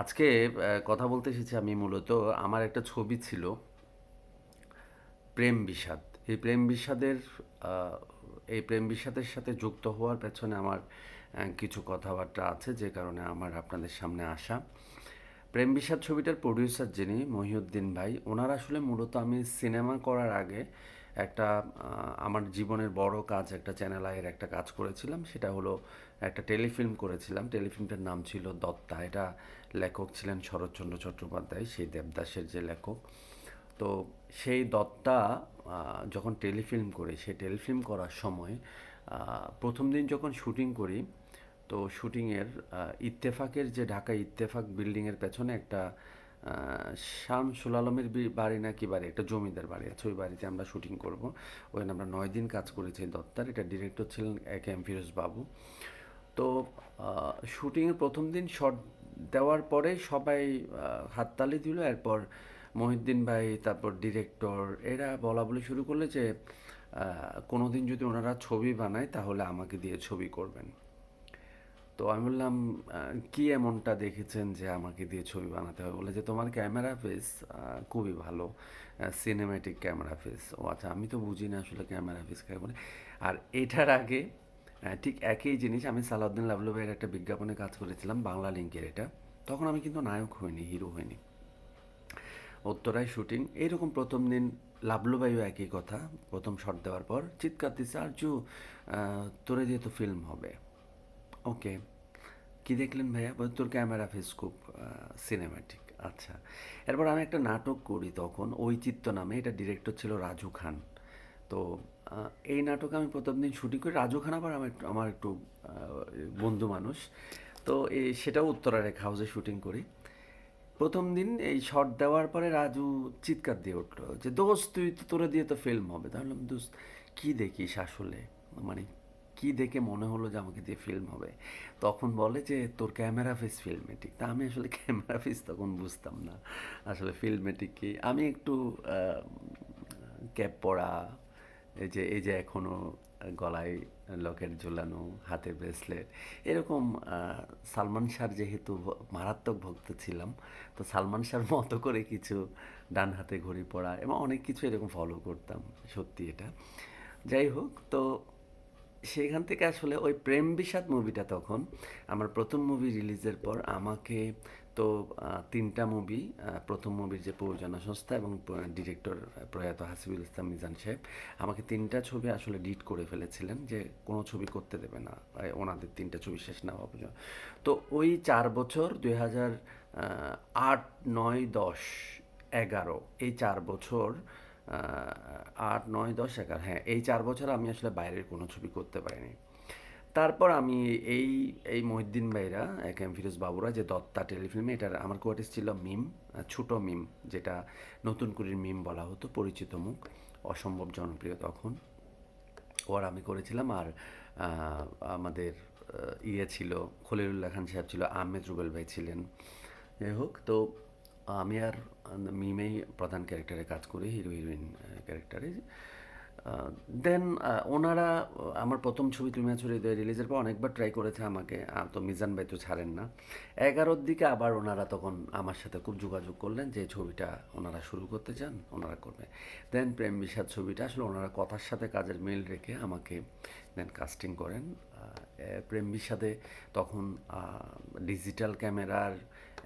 আজকে কথা বলতে এসেছি আমি মূলত, আমার একটা ছবি ছিল, প্রেম বিষাদ। এই প্রেম বিষাদের এই প্রেম বিষাদের সাথে যুক্ত হওয়ার পেছনে আমার কিছু কথাবার্তা আছে, যে কারণে আমার আপনাদের সামনে আসা। প্রেম বিষাদ ছবিটার প্রডিউসার যিনি, মহিউদ্দিন ভাই, ওনার আসলে মূলত আমি সিনেমা করার আগে একটা আমার জীবনের বড় কাজ, একটা চ্যানেল আয়ের একটা কাজ করেছিলাম। সেটা হলো একটা টেলিফিল্ম করেছিলাম। টেলিফিল্মটার নাম ছিল দত্তা। এটা লেখক ছিলেন শরৎচন্দ্র চট্টোপাধ্যায়, সেই দেবদাসের যে লেখক। তো সেই দত্তা যখন টেলিফিল্ম করি, সেই টেলিফিল্ম করার সময় প্রথম দিন যখন শুটিং করি তো শুটিংয়ের ইত্তেফাকের যে ঢাকা ইত্তেফাক বিল্ডিংয়ের পেছনে একটা শামসুল আলমের বাড়ি না কি বাড়ি? একটা জমিদার বাড়ি আছে, ওই বাড়িতে আমরা শুটিং করব। ওখানে আমরা নয় দিন কাজ করেছি দত্তার এটা ডিরেক্টর ছিলেন এ কে এম ফিরোজ বাবু। তো শুটিংয়ের প্রথম দিন শট দেওয়ার পরে সবাই হাততালি দিল। এরপর মহিউদ্দিন ভাই, তারপর ডিরেক্টর, এরা বলা বলি শুরু করলে যে কোনো দিন যদি ওনারা ছবি বানায় তাহলে আমাকে দিয়ে ছবি করবেন। তো আমি বললাম কি এমনটা দেখেছেন যে আমাকে দিয়ে ছবি বানাতে হবে? বলে যে তোমার ক্যামেরা ফেস খুবই ভালো সিনেম্যাটিক ক্যামেরা ফেস। ও আচ্ছা আমি তো বুঝি না আসলে ক্যামেরা ফেস কাকে বলে। আর এটার আগে ঠিক একই জিনিস আমি সালাউদ্দিন লাবলু ভাইয়ের একটা বিজ্ঞাপনে কাজ করেছিলাম বাংলা লিঙ্কের এটা। তখন আমি কিন্তু নায়ক হইনি হিরো হইনি। উত্তরায় শুটিং এইরকম প্রথম দিন লাভলুবাইও একই কথা প্রথম শট দেওয়ার পর চিৎকার দিচ্ছে আরজু আহ, তোরে দিয়ে তো ফিল্ম হবে। ওকে। কি দেখলেন ভাইয়া? তোর ক্যামেরা ফেস খুব সিনেম্যাটিক আচ্ছা। এরপর আমি একটা নাটক করি তখন ঐচিত্য নামে, এটা ডিরেক্টর ছিল রাজু খান। তো এই নাটক আমি প্রথম দিন শুটিং করি। রাজু খান আবার আমার আমার একটু বন্ধু মানুষ। তো এই সেটাও উত্তরা রেখা হাউসে শুটিং করি। প্রথম দিন এই শট দেওয়ার পরে রাজু চিৎকার দিয়ে উঠল যে, দোস্ত, তুই তো তোরে দিয়ে তো ফিল্ম হবে। তাহলে দোস্ত, কী দেখিস আসলে? মানে কি দেখে মনে হলো যে আমাকে দিয়ে ফিল্ম হবে? তখন বলে যে, তোর ক্যামেরা ফেস ফিল্মেটিক তা আমি আসলে ক্যামেরা ফেস তখন বুঝতাম না। আসলে ফিল্মেটিক কি? আমি একটু ক্যাপ পরা, এই যে এই যে এখনও গলায় লকেট ঝোলানো হাতে ব্রেসলেট এরকম সালমান শাহর যেহেতু মারাত্মক ভক্ত ছিলাম, তো সালমান শাহর মতো করে কিছু ডান হাতে ঘড়ি পড়া এবং অনেক কিছু এরকম ফলো করতাম, সত্যি এটা। যাই হোক, তো সেখান থেকে আসলে ওই প্রেম বিষাদ মুভিটা তখন, আমার প্রথম মুভি রিলিজের পর আমাকে তো তিনটা মুভি প্রথম মুভির যে প্রযোজনা সংস্থা এবং ডিরেক্টর প্রয়াত হাসিবুল ইসলাম মিজান সাহেব, আমাকে তিনটা ছবি আসলে ডিট করে ফেলেছিলেন যে কোনো ছবি করতে দেবে না ওনাদের তিনটা ছবি শেষ না হওয়া পর্যন্ত তো ওই চার বছর, দুই হাজার আট, নয়, দশ, এগারো, এই চার বছর আট, নয়, দশ এগারো হ্যাঁ এই চার বছর আমি আসলে বাইরের কোনো ছবি করতে পারিনি। তারপর আমি এই এই মহিউদ্দিন ভাইরা, এক এম ফিরোজ বাবুরা, যে দত্তা টেলিফিল্মে, এটার আমার কোয়ার্টিস ছিল মিম ছোট মিম, যেটা নতুন করে মিম বলা হতো, পরিচিত মুখ, অসম্ভব জনপ্রিয় তখন। ওর আমি করেছিলাম, আর আমাদের ইয়ে ছিল, খলিলুল্লাহ খান সাহেব ছিল, আহমেদ রুবেল ভাই ছিলেন। যাই হোক, তো আমি আর মিমেই প্রধান ক্যারেক্টারে কাজ করি, হিরো, হিরোইন ক্যারেক্টারে। দেন ওনারা আমার প্রথম ছবি তুমি আছো হৃদয় রিলিজের পর অনেকবার ট্রাই করেছে আমাকে। তো মিজান ভাই তো ছাড়েন না। এগারোর দিকে আবার ওনারা তখন আমার সাথে খুব যোগাযোগ করলেন যে ছবিটা ওনারা শুরু করতে চান, ওনারা করবে। দেন প্রেম বিষাদ ছবিটা, আসলে ওনারা কথার সাথে কাজের মিল রেখে আমাকে দেন কাস্টিং করেন। প্রেম বিষাদে তখন ডিজিটাল ক্যামেরার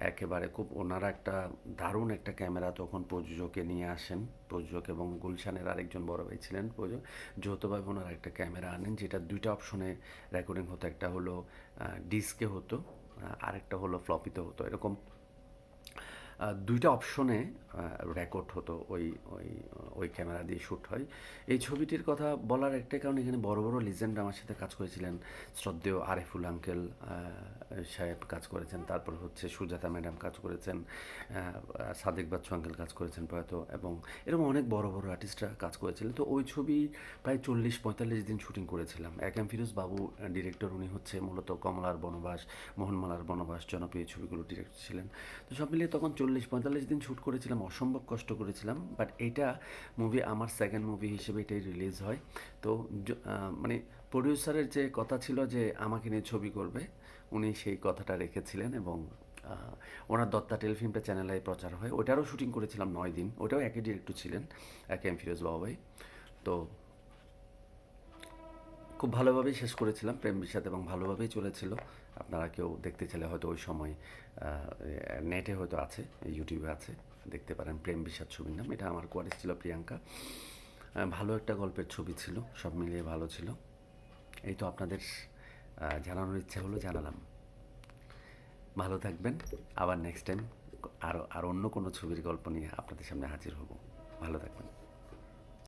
একেবারে খুব ওনারা একটা দারুণ একটা ক্যামেরা তখন প্রযোজকে নিয়ে আসেন। প্রযোজক এবং গুলশানের আরেকজন বড় ভাই ছিলেন প্রযোজক। যৌথভাবে ওনারা একটা ক্যামেরা আনেন, যেটা দুইটা অপশনে রেকর্ডিং হতো। একটা হলো ডিস্কে হতো আরেকটা হলো ফ্লপিতে হতো। এরকম দুইটা অপশনে রেকর্ড হতো ওই ওই ওই ক্যামেরা দিয়ে শ্যুট হয়। এই ছবিটির কথা বলার একটাই কারণ, এখানে বড় বড় লিজেন্ড আমার সাথে কাজ করেছিলেন। শ্রদ্ধেয় আরিফুল আঙ্কেল সাহেব কাজ করেছেন। তারপর হচ্ছে সুজাতা ম্যাডাম কাজ করেছেন। সাদেক বাচ্চু আঙ্কেল কাজ করেছেন প্রয়াত। এবং এরকম অনেক বড় বড় আর্টিস্টরা কাজ করেছিলেন। তো ওই ছবি প্রায় চল্লিশ, পঁয়তাল্লিশ দিন শুটিং করেছিলাম। এক এম ফিরোজ বাবু ডিরেক্টর উনি হচ্ছে মূলত কমলার বনবাস, মোহনমালার বনবাস জনপ্রিয় ছবিগুলো ডিরেক্টর ছিলেন। তো সব মিলিয়ে তখন চল্লিশ পঁয়তাল্লিশ দিন শ্যুট করেছিলাম, অসম্ভব কষ্ট করেছিলাম বাট এটা মুভি আমার সেকেন্ড মুভি হিসেবে এটাই রিলিজ হয়। তো মানে প্রডিউসারের যে কথা ছিল যে আমাকে নিয়ে ছবি করবে, উনি সেই কথাটা রেখেছিলেন এবং ওনার দত্তা টেলিফিল্মটা চ্যানেলে প্রচার হয়। ওটারও শুটিং করেছিলাম নয় দিন ওটাও একই ডিরেক্টর ছিলেন, এক এম ফিরোজ বাবাই তো খুব ভালোভাবেই শেষ করেছিলাম। প্রেম বিষাদ এবং ভালোভাবেই চলেছিল। আপনারা কেউ দেখতে চাইলে হয়তো ওই সময় নেটে হয়তো আছে, ইউটিউবে আছে, দেখতে পারেন প্রেম বিষাদ ছবির নাম। এটা আমার কোয়ারিস ছিল প্রিয়াঙ্কা। ভালো একটা গল্পের ছবি ছিল, সব মিলিয়ে ভালো ছিল। এই তো আপনাদের জানানোর ইচ্ছা হলো, জানালাম। ভালো থাকবেন। আবার নেক্সট টাইম আরও আর অন্য কোনো ছবির গল্প নিয়ে আপনাদের সামনে হাজির হব। ভালো থাকবেন।